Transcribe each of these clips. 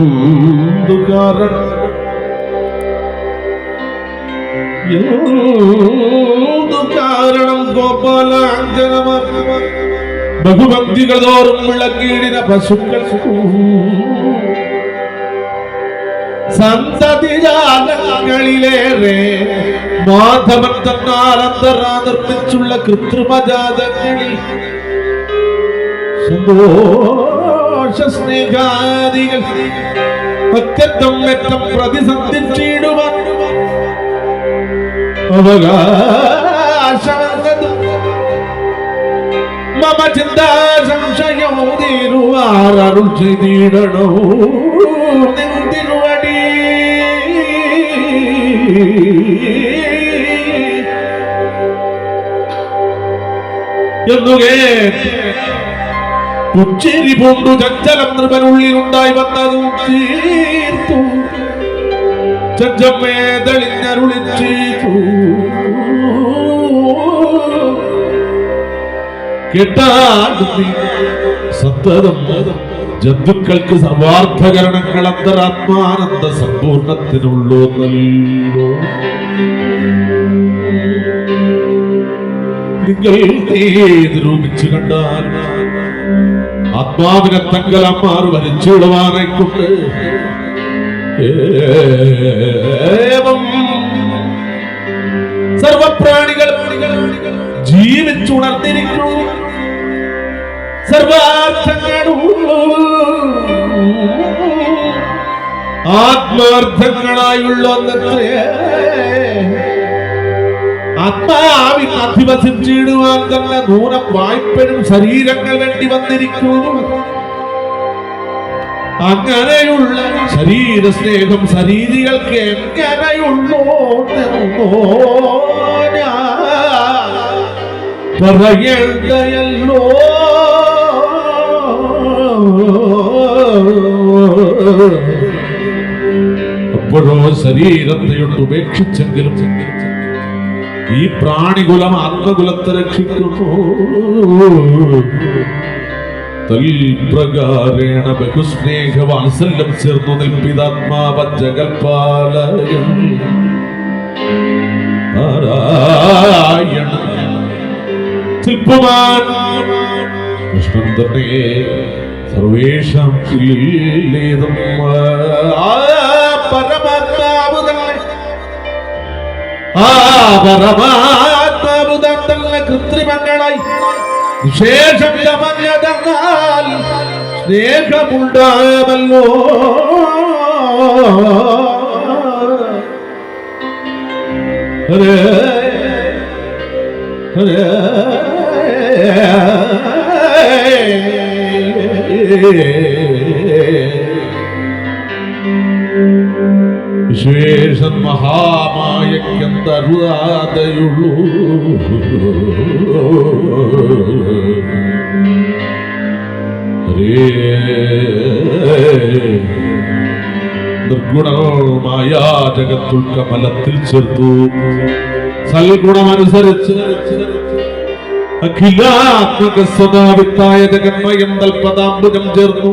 എന്തു കാരണം എന്തു കാരണം ഗോപാലാഞ്ജനമാർ. ബഹുഭക്തികൾ തോറും വിളക്കീടിന പശുക്കൾ. സന്തതിജാതങ്ങളിലേറെ മാധവൻ തന്നാൽ അന്തറാ നിർമ്മിച്ചുള്ള കൃത്രിമജാതങ്ങളിൽ. സന്തോഷ സ്നേഹാദികൾ അത്യന്തം ഏറ്റം പ്രതിസന്ധിച്ചിടുവാൻ അവകാശമെന്നതും മമ ചിന്താ സംശയമോ തീരുവാർ അരുൾ ചെയ്തിടണോ? നിന്തിരുവടി എന്നു കേട്ട് ഉച്ചേരി പൂണ്ടു ചഞ്ചലം നൃപനുള്ളിലുണ്ടായി വന്നതും തീർത്തു സത്തതം ജന്തുക്കൾക്ക് സർവാർത്ഥകരണങ്ങൾ അന്തരാത്മാനന്ദ സമ്പൂർണത്തിനുള്ളൂ നല്ലോ നിങ്ങൾ ഏത് രൂപിച്ചു കണ്ടാൽ ആത്മാവിനെ തങ്കലമ്മാർ വരച്ചിടുവാനായിക്കൊണ്ട് ഏവം സർവപ്രാണികൾ ജീവിച്ചുണർന്നിരിക്കുന്നു. സർവാർത്ഥങ്ങളും ആത്മാർത്ഥങ്ങളായുള്ള ഒന്നത്രേ ആത്മാവിൽ അധിവസിച്ചിടുവാൻ തന്നെ നൂനം വായ്പനും ശരീരങ്ങൾ വേണ്ടി വന്നിരിക്കുന്നു. അങ്ങനെയുള്ള ശരീര സ്നേഹം ശരീരികൾക്ക് എങ്ങനെയുള്ളോ പറയേണ്ടയല്ലോ. അപ്പോഴോ ശരീരത്തെയൊട്ട് ഉപേക്ഷിച്ചെങ്കിലും ഈ പ്രാണികുലം ആത്മകുലത്തെ രക്ഷിക്കുന്നു തൽപ്രകാരേണ ചേർന്നു നിൽപ്പിതാത്മാവജകൽപാലയം നാരായണ. ശില്പമാൻ കൃഷ്ണൻ തന്നെ സർവേഷം പരമാത്മാവ് കൃത്രിമങ്ങളായി വിശേഷം സ്നേഹമുണ്ടാമല്ലോ ഹരേ ഹരേ. വിശേഷം മഹാമായക്കെന്തരുതാതെയുള്ളൂ നിർഗുണമായ ജഗത്തുൽ കമലത്തിൽ ചേർത്തു. സൽഗുണമനുസരിച്ച് അഖിലാത്മക സ്വഭാവിത്തായ ജഗന്മയം തൽപദാംബുജം ചേർന്നു.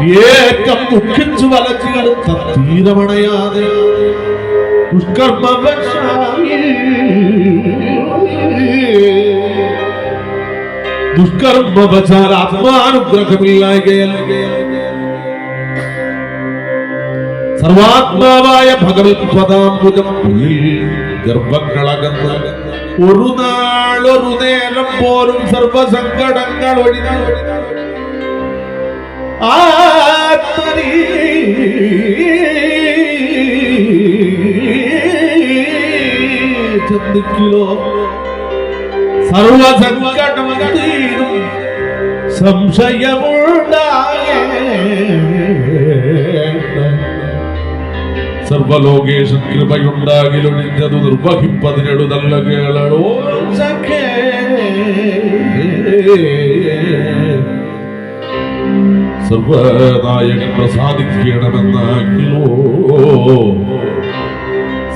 ഏറ്റം ദുഃഖിച്ചു വലച്ചുകളുത്ത തീരമണയാതെ ദുഷ്കർമ്മവശായി ദുഷ്കർമ്മവശാൽ ആത്മാനുഗ്രഹമില്ലായകയൽ സർവാത്മാവായ ഭഗവത് പദാംബുജം ഉള്ളിൽ ഗർഭങ്ങളകന്ന് ഒരു നാളൊരു നേരം പോലും സർവസങ്കടങ്ങൾ ഒഴിഞ്ഞു ചിന്തിക്കലോ സർവസങ്കടം തീരും സംശയമുണ്ടായേ സർവലോകേശൻ കൃപയുണ്ടാകിലൊഴിഞ്ഞതു നിർവഹിപ്പതിനെടു നല്ല കേളോ സഖേ. സർവനായകൻ പ്രസാദിക്കണമെന്ന്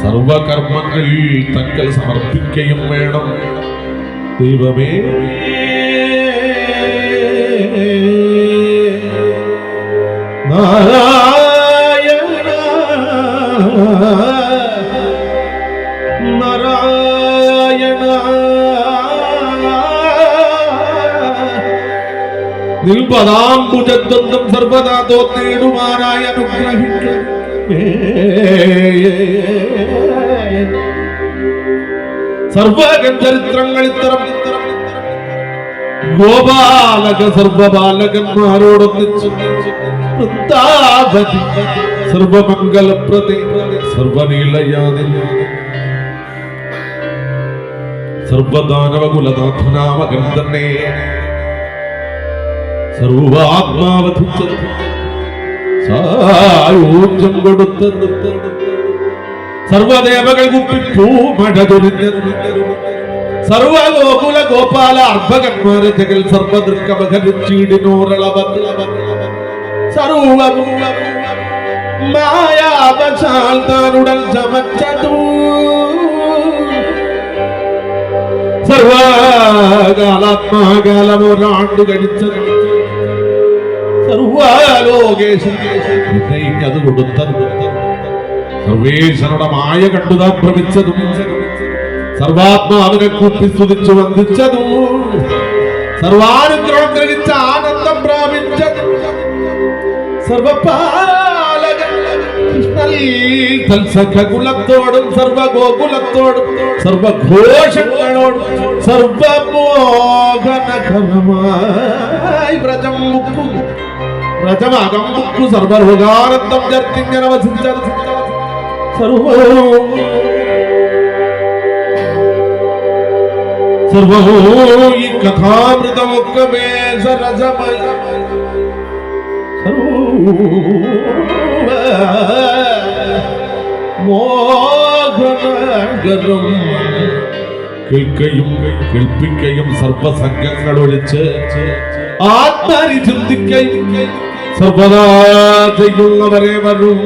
സർവകർമ്മങ്ങൾ തങ്ങൾ സമർപ്പിക്കുകയും വേണം. ദൈവമേ. നാരായണ നിൽപദാംബുജത്വം സർവദാ തോന്നേടുമാനായ അനുഗ്രഹിക്കണമേ സർവചരിത്രങ്ങൾ ഇത്തരം ഗോപാലക സർവബാലകന്മാരോടൊന്നിച്ച്. വൃന്ദാവതി സർവനീളയാതി സർവനീലയാതി സർവദാനവകുലനാഥനാമകൻ തന്നെ സർവാത്മാവധിച്ച സായൂജ്യം സർവദേവകൾ സർവഗോകുല ഗോപാല അർഭകന്മാരെ ജഗൽ ചമച്ചതു. സർവകാലാത്മാകാലം ഒരാണ്ട് കഴിച്ചത്. സർവേശ്വരുടെ മായ കണ്ടുതാൻ ഭ്രമിച്ചതും സർവാത്മാവിനെ കൂട്ടി സ്തുതിച്ചു വന്ദിച്ചതും സർവാനുഗ്രഹം ഗ്രഹിച്ച ആനന്ദം പ്രാപിച്ചതും സർവപാലകൻ സർവഗോകുലത്തോടും സർവഘോഷങ്ങളോടും സർവമോഹനകരമായി വ്രജം മുക്കും. రజమగమ్ముకు సర్వభోగానందం జర్తింగనవసించరు సర్వో ఈ కథామృతముక్కమేష రజమయ மோகனகரும் கிழ்க்கையும் கிழ்ப்பிக்கையும் சர்வ சங்கங்கள் ஒழிச்சு ആത്മാരി ചിന്തിക്കയും സർവദാ ചെയ്യുന്നവരെ വരും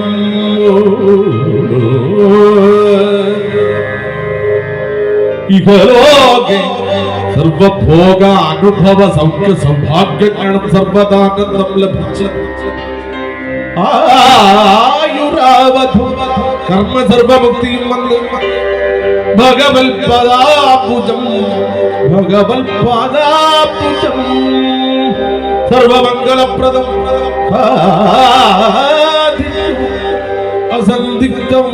ഇഹലോകെ സർവഭോഗ അനുഭവ സൗഖ്യ സൗഭാഗ്യങ്ങളും സർവദാനന്ദം ലഭിച്ച ആയുരാവധു കർമ്മ സർവമുക്തിയും വന്നു. ഭഗവൽ പദാപുജം ഭഗവൽ പദാപുജം സർവമംഗളപ്രദം. അസന്ധിക്കം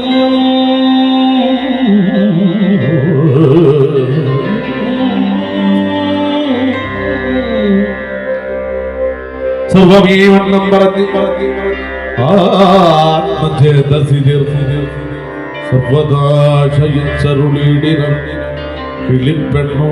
സർവമീവണ്ണം പറഞ്ഞു പറഞ്ഞു ആത്മചേതസി സർവദാശയിച്ചരുളിടിനം. കിളിപ്പെണ്ണോ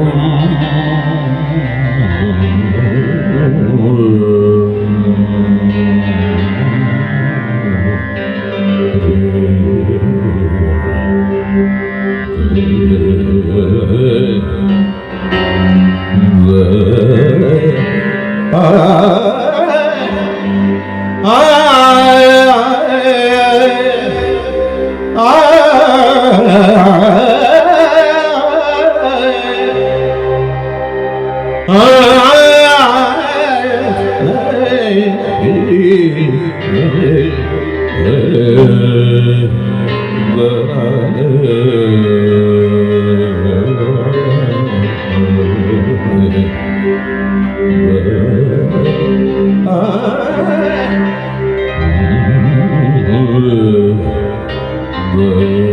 good.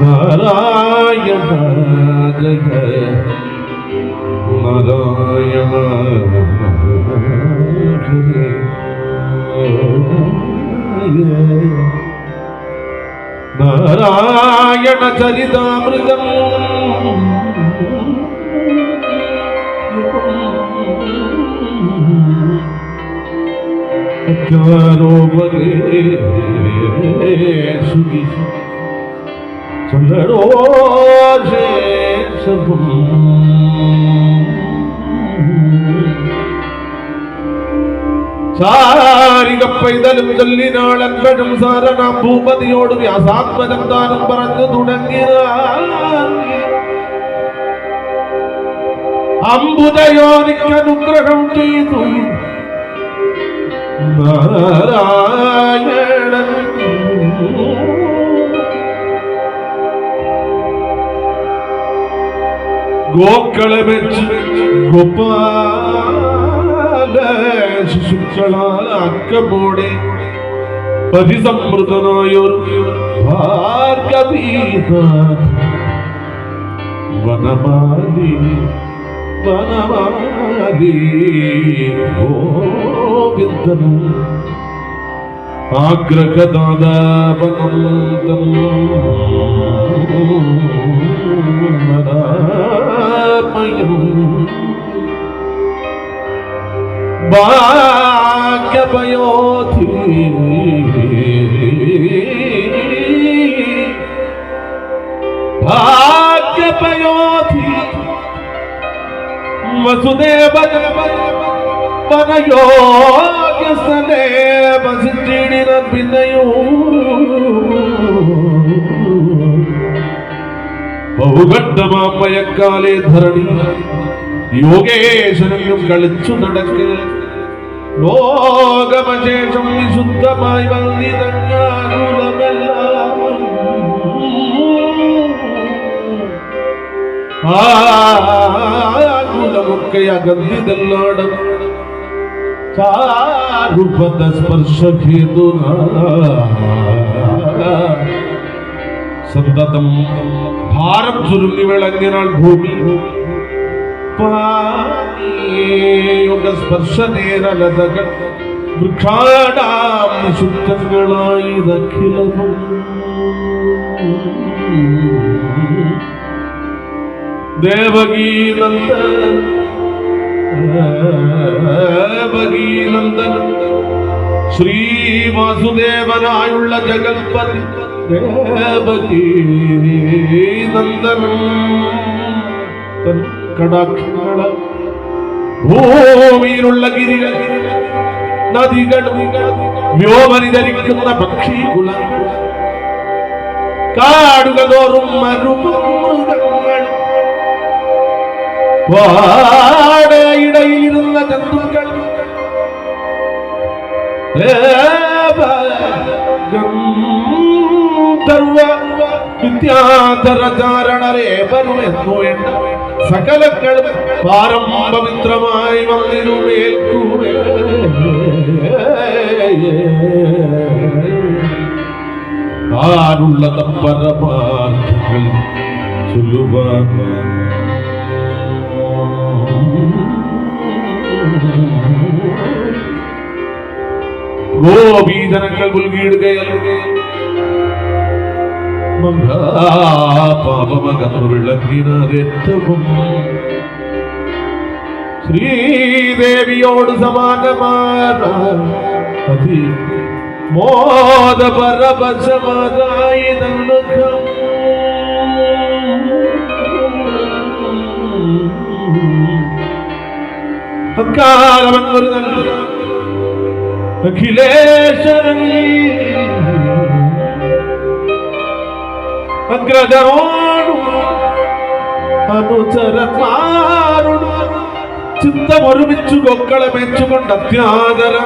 നാരായണ ജയ നാരായണ ഹരേ നാരായണ ചരിതാമൃതം സുഖി ശേഷവും. ചാരിക പൈതലും ചൊല്ലിനാളൻപഴും സാരണ ഭൂപതിയോട് വ്യാസാത്മജം താനും പറഞ്ഞു തുടങ്ങിയ അമ്പുജയോനിക്ക് അനുഗ്രഹം ചെയ്തു. നാരായണൻ ഗോക്കളെ വെച്ച് ഗോപാല ശിശുക്കളാൽ അക്കമോടെ പരിസമൃതനായൊരു ഭാർഗവീനാഥ വനമാലി വനമാലി ഗോവിന്ദനും ആഗ്രഹദാദാപനന്തം భాగ్యపయోధి భాగ్యపయోధి వసుదేవ వనయోగ్య సదేవ సిద్ధిడిన వినయూ బహుగడ్డ ధరణి യോഗേശ്വരനും കളിച്ചു നടക്ക്. ലോകമശേഷം വിശുദ്ധമായി വന്നിതങ്ങാകുലമൊക്കെ അഗന്ധിതല്ലോടം ചാരുപദ സ്പർശഹേതുന സന്തതം ഭാരം ചുരുങ്ങി വിളങ്ങിനാൾ ഭൂമി. സ്പർശനേരലതകൾ വൃക്ഷാടാം ശുദ്ധങ്ങളായി ദഖിലവും ദേവകീനന്ദൻ ദേവകീനന്ദൻ ശ്രീ വാസുദേവനായുള്ള ജഗൽപതി തൻ കടാക്ഷങ്ങള. ഭൂമിയിലുള്ള ഗിരികൾ നദികൾ വ്യോമനി ധരിക്കുന്ന പക്ഷികുലം കാടുകൾ തോറും മരുമൃഗങ്ങൾ പാടയിടയിലിരുന്ന ജന്തുക്കൾ. ഗന്ധർവ വിദ്യാധരചാരണരേ പരുമെന്നു വേണ്ട സകലങ്ങളും പാരം പവിത്രമായി വന്നിരുമേൽക്കുമേ ആരുള്ള പരമാർത്ഥങ്ങൾ ചൊല്ലുവാൻ. ഗോപീജനങ്ങൾ പുൽകിയിടുകയല്ലേ പാപമകന്നു വിളങ്ങിനേറ്റവും ശ്രീദേവിയോട് സമാനമാണ്. മോദപരവശമതായി നൽകും അക്കാലമെന്നൊരു നല്ല അഖിലേശ്വരൻ അഗ്രഗരോണു അനുചരമാരുണു ചിന്തം കൊക്കളെ മേച്ചുകൊണ്ട് അത്യാഗര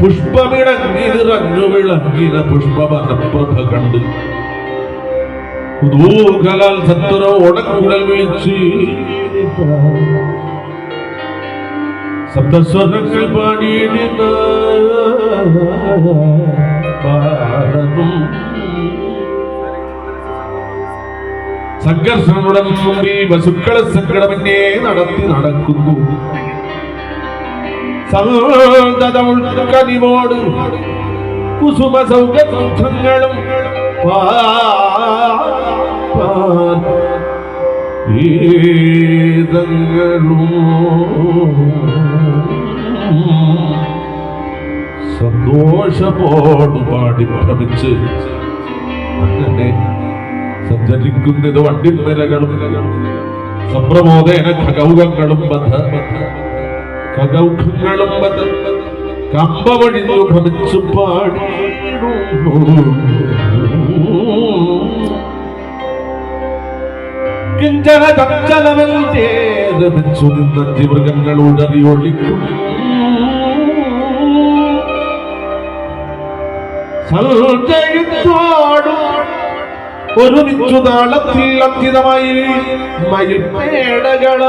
പുഷ്പമിടങ്ങിറങ്ങു വിളങ്ങിയ പുഷ്പമ പ്രഭ കണ്ടു. കുതൂഹലാൽ സത്വര ഓടക്കുഴൽ വിളിച്ച് സപ്തസ്വരങ്ങൾ പാടിയിടുന്ന പാടുന്നു സംഘർഷങ്ങളുടെ മുമ്പിൽ വസുക്കളെ സങ്കടമെന്നെ നടത്തി നടക്കുന്നു സൗന്ദര്യമുൾക്കനിവോട് കുസുമ സൗഖ്യങ്ങളും സന്തോഷമോട് പാടി പഠിച്ച് അങ്ങനെ സഞ്ചരിക്കുന്നത് വണ്ടിമേലകളും സംപ്രമോദേന ഖഗൗകങ്ങളും ബദ്ധ ഖഗൗഖങ്ങളും ബദ്ധ കമ്പവഴിഞ്ഞു ഭ്രമിച്ചു പാടിയിടുന്നു കിഞ്ചന ചഞ്ചലവൽ ചേരമിച്ചു നിന്ന മൃഗങ്ങൾ ഉടറി ഒളിക്കുന്നു സൽജയത്തോടും ഒരുമിച്ചു താളത്തിൽ അന്തിതമായി മയിൽപേടകളാണ്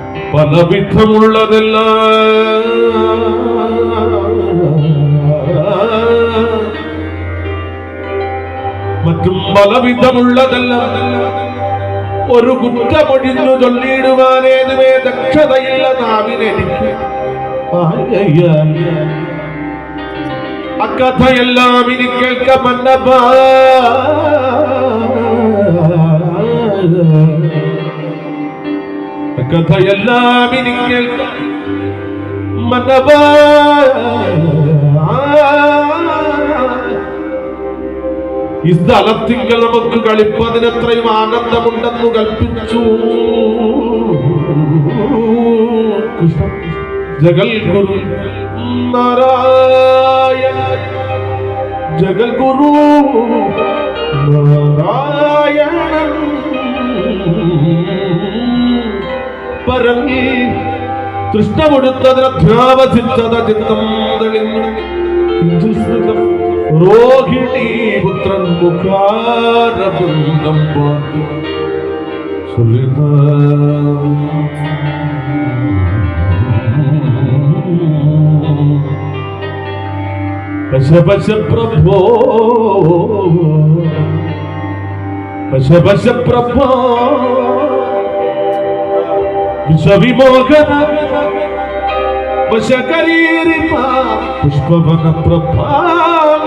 പലവിധമുള്ളതല്ല മറ്റും പലവിധമുള്ളതല്ല ഒരു കുറ്റമൊഴിഞ്ഞു ചൊല്ലിയിടുവാനേതുമേ ദക്ഷതയില്ല നാവിനെ അക്കഥയെല്ലാം ഇനി കേൾക്കമന്നപ്പ കഥയെല്ലാം ഇനി കേൾക്ക ഈ സ്ഥലത്തിങ്കൽ നമുക്ക് കളിപ്പതിനെത്രയും ആനന്ദമുണ്ടെന്ന് കൽപ്പിച്ചു. ജഗൽഗുരു നാരായണ ജഗൽഗുരു നാരായണൻ പരങ്ങി തൃഷ്ണമൊടുത്തതിനധ്യാവസിച്ചത ചിത്തം തെളിഞ്ഞു. കിഞ്ചുസ്മൃതം രോഹിണി പുത്രൻ മുഖാരബന്ധം പാട്ടി പശ പശ പുഷ്പവന പ്രഭാം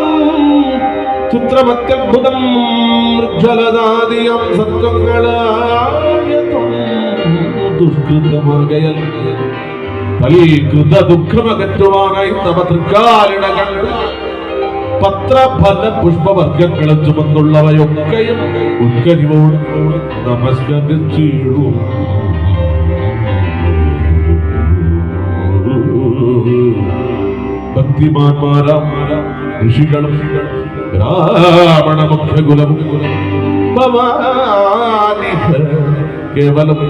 ചിത്രമത്യത്ഭുതം മൃജ്വലദാദിയം സത്വങ്ങളായതും ദുഷ്കൃതമാകയൽ ഫലീകൃത ദുഃഖമകറ്റുവാനായി തവ തൃക്കാലിട കണ്ട് പത്രഫല പുഷ്പവർഗങ്ങളും ചുമന്നുള്ളവയൊക്കെയും ഉത്കരിവോട് നമസ്കരിച്ചിടും. ഭക്തിമാന്മാരാം ഋഷികളും ബ്രാഹ്മണ മുഖ്യകുലവും ഭവാനി കേവലം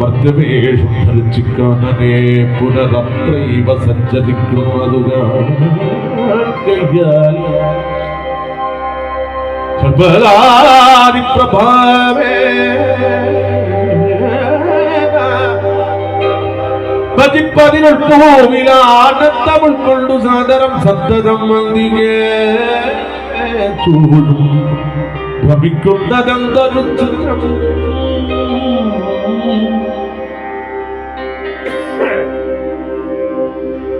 മർദ്ദവേഷം ധരിച്ചിക്കാനനെ പുനരത്രൈവ സഞ്ചരിക്കുന്നതുകാൽ പ്രഭാവേ ചിത്രം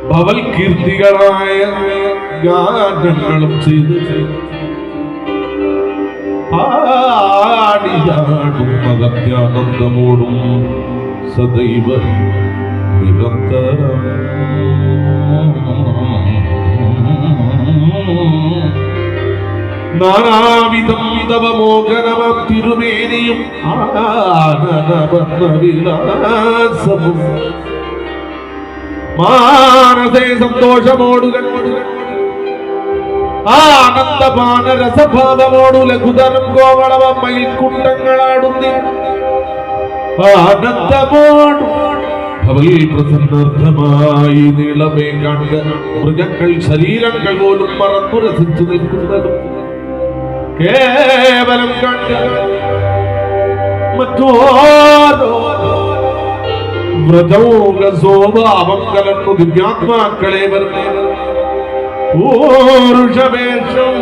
ഭവൽ കീർത്തികളായ ഗാനങ്ങളും ചെയ്ത് ആടിയാടും മതത്യാനന്ദമോടും സദൈവ. സന്തോഷമോടുകൾ. ആനന്ദപാന രസഭാവമോടു ലഘുതരം കോവളവ മയിൽക്കുട്ടങ്ങളാടുന്നി ആനന്ദമോടു അവൽ പ്രസന്നാർത്ഥമായി നീളമേ കാണുക. മൃഗങ്ങൾ ശരീരങ്ങൾ പോലും മറന്നു രസിച്ചു നിൽക്കുന്നതും കേവലം കണ്ട് മറ്റോരോ വ്രതൗക സ്വഭാവം കലർന്നു ദിവ്യാത്മാക്കളെ വരുന്നേ പൂരുഷവേഷം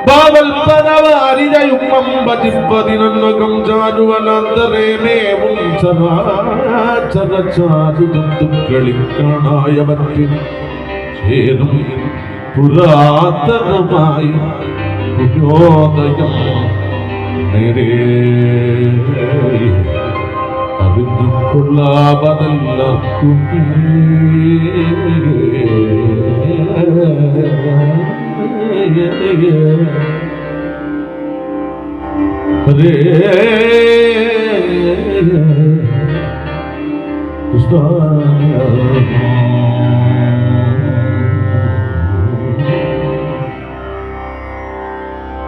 ധരിച്ചു ഭാവൽപരവാരിജയുഗ്മം ഭജിപ്പതിനന്നകം ചാരുവനന്തരേമേവും ചരാചരചാരുജന്തുക്കളിൽ കാണായവത്തിൽ ചേരും പുരാതനമായി പുരോദയം നേരേ. അറിഞ്ഞു re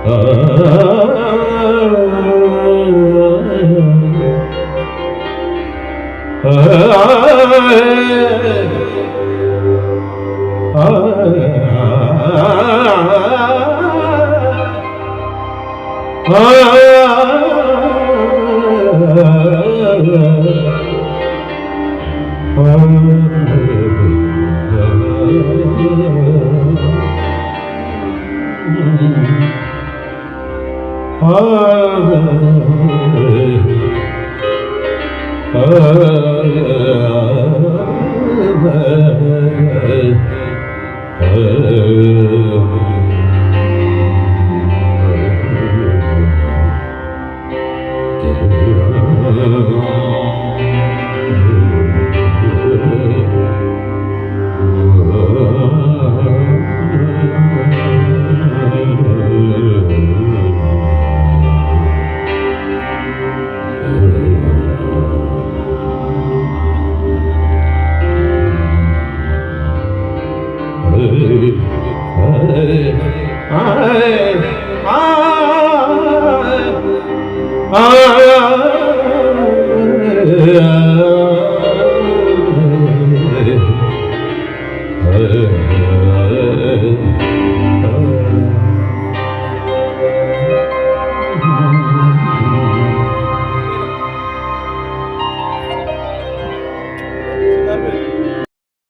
Ah uh. Huh?